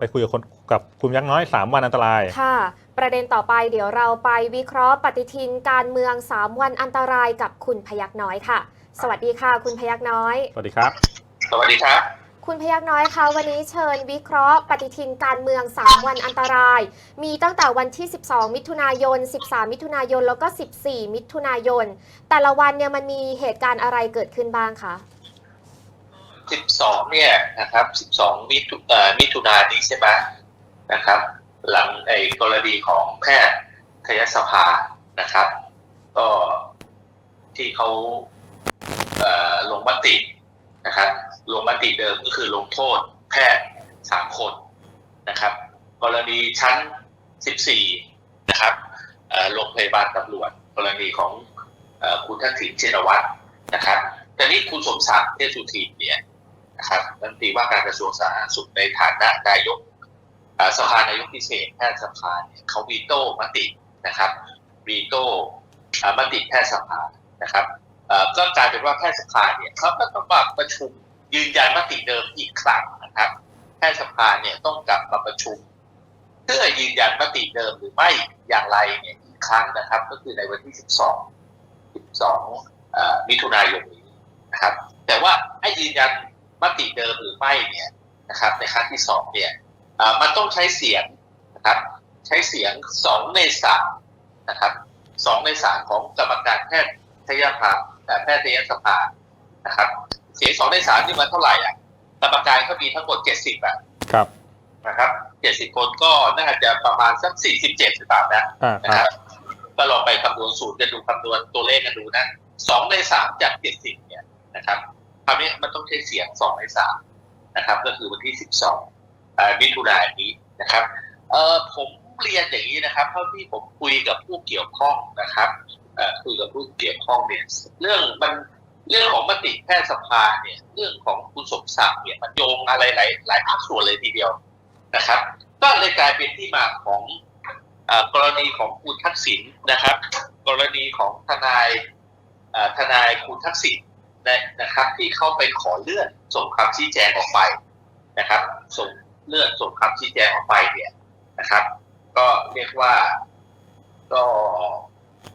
ไปคุยกับคนกับคุณยักษ์น้อย 3 วันอันตราย ค่ะ ประเด็นต่อไปเดี๋ยวเราไปวิเคราะห์ปฏิทินการเมือง 3 วันอันตรายกับคุณพยักน้อยค่ะ สวัสดีค่ะ คุณพยักน้อย สวัสดีครับ สวัสดีครับ คุณพยักน้อยคะวันนี้เชิญวิเคราะห์ปฏิทินการเมือง 3 วันอันตราย มีตั้งแต่วันที่ 12 มิถุนายน 13 มิถุนายนแล้วก็ 14 มิถุนายน แต่ละวันเนี่ยมันมีเหตุการณ์อะไรเกิดขึ้นบ้างคะ 12เนี่ยนะครับ12มิถุเอ่อมิถุนานี้ใช่ไหมนะครับ หลังไอ้กรณีของแพทยสภานะครับ ก็ที่เขาเลงมตินะครับลงมติเดิมก็คือลงโทษแพทย์สามคนนะครับ กรณีชั้น14นะครับโรงพยาบาลตำรวจ กรณีของอคุณทักษิณเชนวัตรนะครับแต่นี่คุณสมศักดิ์เทพสุทินเนี่ย นะครับรัฐมนตรีว่าการกระทรวงสาธารณสุขในฐานะนายกสภานายกพิเศษแพทยสภาเนี่ยเขาวีโต้มตินะครับวีโต้มติแพทยสภานะครับก็กลายเป็นว่าแพทยสภาเนี่ยเขาก็ต้องมาประชุมยืนยันมติเดิมอีกครั้งนะครับ แพทยสภาเนี่ยต้องกลับมาประชุม เพื่อยืนยันมติเดิมหรือไม่อย่างไรเนี่ยอีกครั้งนะครับ ก็คือในวันที่ 12 12เอ่อมิถุนายนนี้นะครับ แต่ว่าให้ยืนยัน มติเดิมหรือไม่เนี่ยนะครับในครั้งที่สองเนี่ยเอ่อมันต้องใช้เสียงนะครับใช้เสียงสองในสามนะครับสองในสามของกรรมการแพทยภาเอ่อแพทยสภานะครับเสียงสองในสามนี่มันเท่าไหร่อะกรรมการเขามีทั้งหมดเจ็ดสิบอะครับนะครับเจ็ดสิบคนก็น่าจะประมาณสักสี่สิบเจ็ดหรือเปล่านะอ่านะคครัรับบก็ลองไปคำนวณสูตรกันดูคำนวณตัวเลขกันดูนะสองในสามจากเจ็ดสิบเนี่ยนะครับ คราวนี้มันต้องใช้เสียงสองในสามนะครับ ก็คือวันที่สิบสองมิถุนายนนี้นะครับเออผมเรียนอย่างนี้นะครับเท่าที่ผมคุยกับผู้เกี่ยวข้องนะครับคุยกับผู้เกี่ยวข้องเนี่ยเรื่องมันเรื่องของมติแพทยสภาเนี่ยเรื่องของคุณสมศักดิ์เนี่ยมันโยงอะไรหลายหลายภาคส่วนเลยทีเดียวนะครับ ก็เลยกลายเป็นที่มาของอกรณีของคุณทักษิณนะครับ กรณีของทนายทนายคุณทักษิณ นะนะครับที่เข้าไปขอเลื่อนส่งคำชี้แจงออกไปนะครับ ส่งเลื่อนส่งคำชี้แจงออกไปเนี่ยนะครับ ก็เรียกว่าก็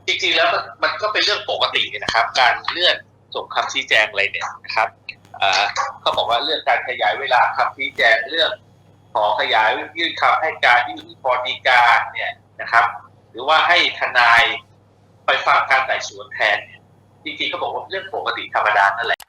จริงๆแล้วมันมันก็เป็นเรื่องปกตินะครับ การเลื่อนส่งคำชี้แจงอะไรเนี่ยนะครับเขาบอกว่าเรื่องการขยายเวลาคำชี้แจงเรื่องขอขยายยื่นคำให้การยื่นอุทธรณ์ฎีการเนี่ยนะครับ หรือว่าให้ทนายไปฟังการไต่สวนแทนเนี่ย จริงๆเขาบอกว่าเรื่องปกติธรรมดานั่นแหละ